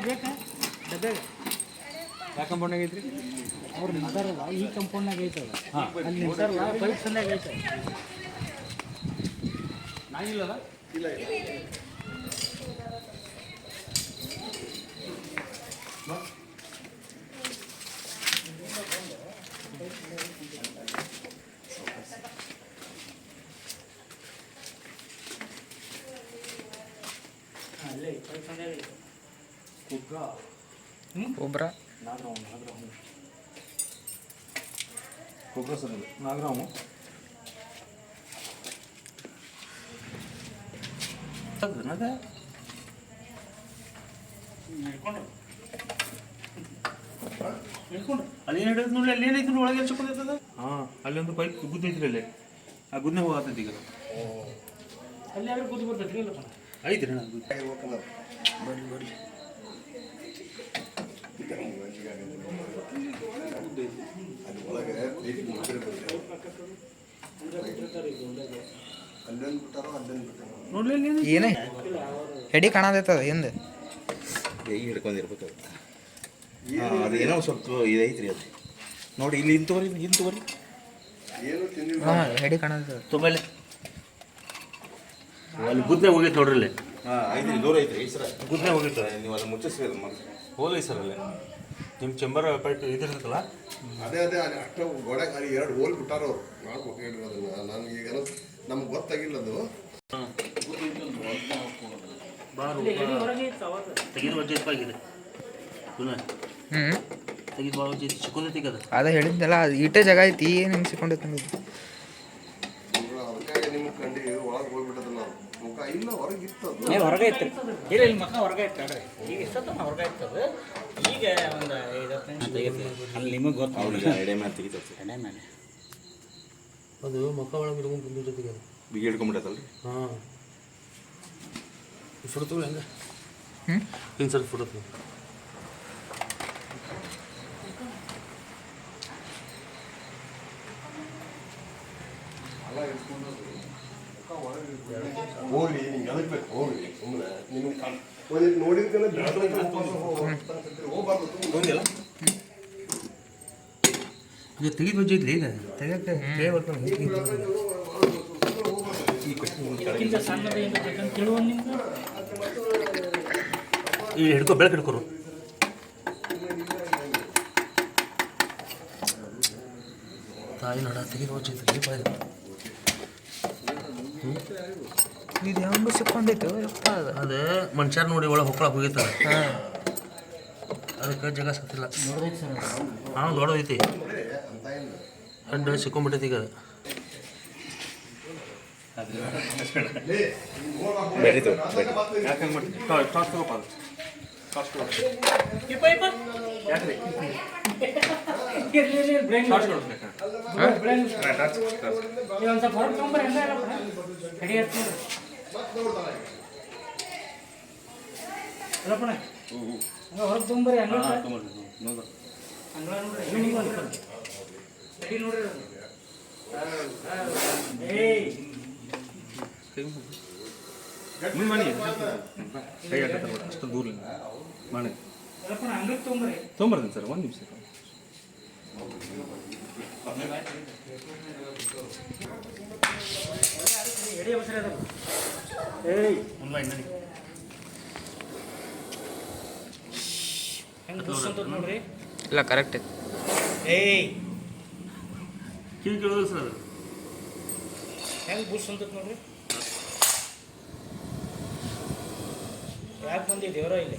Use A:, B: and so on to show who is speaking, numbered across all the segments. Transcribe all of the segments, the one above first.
A: ಬೇಕಾ ಡಬ್ಯಾಗ
B: ಯಾವ ಕಂಪೌಂಡ್ ಐತ್ರಿ
A: ಅವ್ರು ನಿಂತಾರಲ್ಲ ಈ ಕಂಪೌಂಡ್ನಾಗ ಐತದ ಅಲ್ಲಿ ನಿಂತಾರಲ್ಲ ಪೈಪ್ ಸಂದಾಗ ಐತೆ
B: ನಾಯಿಲ್ಲಲ್ಲ ಇಲ್ಲ. Pipe sir
A: Nagaramu.
B: ಅಲ್ಲಿ ಏನು ಹಿಡಿದು ನೋಡಿ ಅಲ್ಲಿ ಏನೈತಿ ಒಳಗೆ ಹಾಂ ಅಲ್ಲಿ ಒಂದು ಪೈಪ್ ಗುದ್ದೈತ್ರಿ ಅಲ್ಲಿ. ಆ ಗುದ್ನೆ ಹೋಗತ್ತೈತಿ ಈಗ.
A: ಅಲ್ಲಿ ಯಾರು ಕೂತು ಬರ್ತೈತಿ ಇಲ್ಲಪ್ಪ.
C: ಏನೇ? ಹೆಡಿ ಕಾಣದೈತದ ಹಿಂದೆ.
D: ಕೈ ಹಿಡ್ಕೊಂಡಿರ್ಬೇಕು ಅದು? ಹಾಂ ಅದು ಏನೋ ಸ್ವಲ್ಪ ಇದೈತ್ರಿ ಅದು. ನೋಡಿ ಇಲ್ಲಿ ಇಂತವರಿ ಇಂತವರಿ
C: ಹಾಂ ಹೆಡಿ ಕಾಣದೈತದ.
B: ತೊಂಬಲ್ಲಿ ಅಲ್ಲಿ ಗುದ್ನೆ ಹೋಗೈತೆ ನೋಡ್ರಿ ಇಲ್ಲಿ.
D: ಹಾಂ ಐದು ದೂರ ಐತ್ರಿ ಸರ
B: ಗುದ್ನೆ ಹೋಗೈತೆ
D: ನೀವು ಅದನ್ನ ಮುಚ್ಚಿಸ್ರಿ ಅದು ಮತ್ತೆ
B: ಹೋಲೈ ಸರ್ ಅಲ್ಲೇ ನಿಮ್ಮ ಚೆಂಬರ್ ಪೈಟ್ ಇದಿರ್ತಲ್ಲ
E: ಅದೇ ಅದೇ ಅಲ್ಲಿ ಅಷ್ಟು ಗೋಡೆ ಅಲ್ಲಿ ಎರಡು ಹೋಲ್ ಬಿಟ್ಟಾರ ಅವ್ರು. ಮಾಡ್ಬೇಕು ಹೇಳಿ ಅದನ್ನ ನನಗೆ ಈಗ ನಮ್ಗೆ ಗೊತ್ತಾಗಿಲ್ಲ ಅದು.
A: ಐತೆ
B: ತೆಗೆದು ವಜ್ಜೆ ಆಗಿದೆ ಪುನಃ
C: ಹ್ಞೂ
B: ತೆಗೆದು ಭಾಳ ವಜ್ಜೆ ಚಿಕ್ಕೊಂದೈತಿ ಈಗ ಅದು.
C: ಅದ ಹೇಳಿದ್ನಲ್ಲ ಅದು ಈಟೇ ಜಾಗ ಐತಿ ಏನು ಹಿಂಸಿಕೊಂಡೈತಿ ನಮಗೆ?
E: ಕಂಡಿ ಒಳಗೆ ಹೋಗ್ಬಿಟ್ಟದ ನಾವು ಮುಖ ಇಲ್ಲ ಹೊರಗೆ ಇತ್ತು
A: ಹೊರಗೆ ಇಲ್ಲ ಇಲ್ಲಿ ಮಕ್ಕ ಹೊರಗೆ ಇತ್ತು ಈಗ ಇಷ್ಟೊತ್ತ ಹೊರಗೆ ಐತದ ಈಗ ಒಂದು ಐದತ್ತು ನಿಮಿಷ ತೆಗಿತೀವಿ ಅಲ್ಲಿ ನಿಮಗೆ ಗೊತ್ತು.
D: ಅವ್ನಿಗೆ ಎಡೆ ಮೇಲೆ ತೆಗಿತೈತಿ
A: ಮೇಲೆ.
B: ಅದು ಮುಖ ಒಳಗೆ ಇಟ್ಕೊಂಡು ಬಂದು ಜೊತೆಗೆ ಅದು
D: ಬಿಗಿ ಹಿಡ್ಕೊಂಬಿಟ್ಟೈತಲ್ರಿ
B: ಹಾಂ. ಫೋಟೋ ಹೆಂಗೆ.
C: ಹ್ಞೂ
B: ಇನ್ಸರ್ಟ್ ಫೋಟೋ
E: ಹೋಗ್ಲಿ ನಿಮ್ಗೆ ಅದಕ್ಕೆ ಬೇಕು? ಹೋಗ್ಲಿ ಸುಮ್ಮನೆ ನಿಮ್ಗೆ ಒಂದು ನೋಡಿದ್ಕಂದ್ರೆ ಹೋಗ್ಬಾರ್ದು
B: ಇದು ತೆಗೆದು ಬಜ್ಜಿದ್ಲಿ ಈಗ ತೆಗಿಯಕ್ಕೆ ಕೈ ಬರ್ತಾನೆ
A: ಇದಕ್ಕಿಂತ ಸಣ್ಣದು ಏನು ಬೇಕಂತ ಕೇಳುವ ನಿಮ್ಗೆ?
B: ಈ ಹಿಡ್ಕೊ ಬೆಳಕು ಹಿಡ್ಕೊರು. ತಾಯಿ ನೋಡ ತೆಗೆದು ವಜ್ಜೆ ಐತ್ರಿ ಬಾಯ್.
C: ಇದು ಹೆಂಗೆ ಸಿಕ್ಕೊಂಡೈತೆ ಯಪ್ಪ ಅದು.
B: ಮನುಷ್ಯರ ನೋಡಿ ಒಳಗೆ ಹೊಕ್ಕಳ ಹೋಗೈತದ
C: ಹಾಂ.
B: ಅದಕ್ಕೆ ಜಾಗ ಸತ್ತಿಲ್ಲ. ಹಾಂ ದೊಡ್ಡದೈತಿ. ಹಣ್ಣು ಸಿಕ್ಕೊಂಬಿಟ್ಟೈತಿ ಈಗ ಅದು.
A: ಹೊರಗೆ ಹಂಗೆ
B: ನೋಡ್ರಿ
A: ನೋಡ್ರಿ
B: ಮುಂದೆ ಕೈ ಹಾಕತ್ತ ಅಷ್ಟು ದೂರ ಮಾಡಿ ತೊಗೊಂಬರ್ತೀನಿ ಸರ್ ಒಂದು ನಿಮಿಷ.
C: ಇಲ್ಲ ಕರೆಕ್ಟ್ ಐತಿ.
A: ಏಯ್.
B: ಕಿವಿ ಕೇಳೋದು ಸರ್ ಅದು.
A: ಹೆಂಗೆ ಬುಸ್ ಅಂತ ನೋಡ್ರಿ. ಯಾಕೆ ಬಂದಿ ದೇವರ ಇಲ್ಲಿ?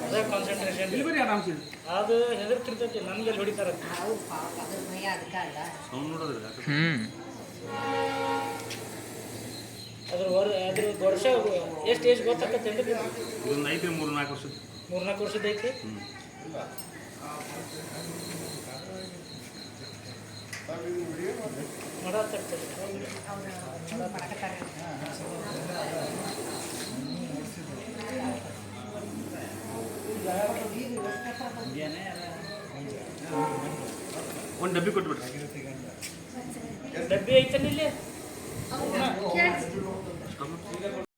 A: ಅದೇ ಕಾನ್ಸಂಟ್ರೇಷನ್ ಅದು ಹೆದರ್ತಿರ್ತೈತಿ ನನ್ಗೆ ಹೊಡಿತಾರ
B: ಅವ್ನು ನೋಡೋದಿಲ್ಲ
C: ಹ್ಞೂ
A: ಅದ್ರ ವರ್ ಅದ್ರ ವರ್ಷ ಎಷ್ಟು ಏಜ್ ಗೊತ್ತಾಕತ್ತೇನ್ರಿ
B: ಮೂರ್ನಾಲ್ಕು ಐತೆ ಮೂರು ನಾಲ್ಕು ವರ್ಷದ
A: ಮೂರ್ನಾಲ್ಕು ವರ್ಷದ ಐತಿ?
B: ಒಂದು ಡಬ್ಬಿ ಕೊಟ್ಬಿಡ್ರಿ
A: ಡಬ್ಬಿ ಐತನ ಇಲ್ಲಿ?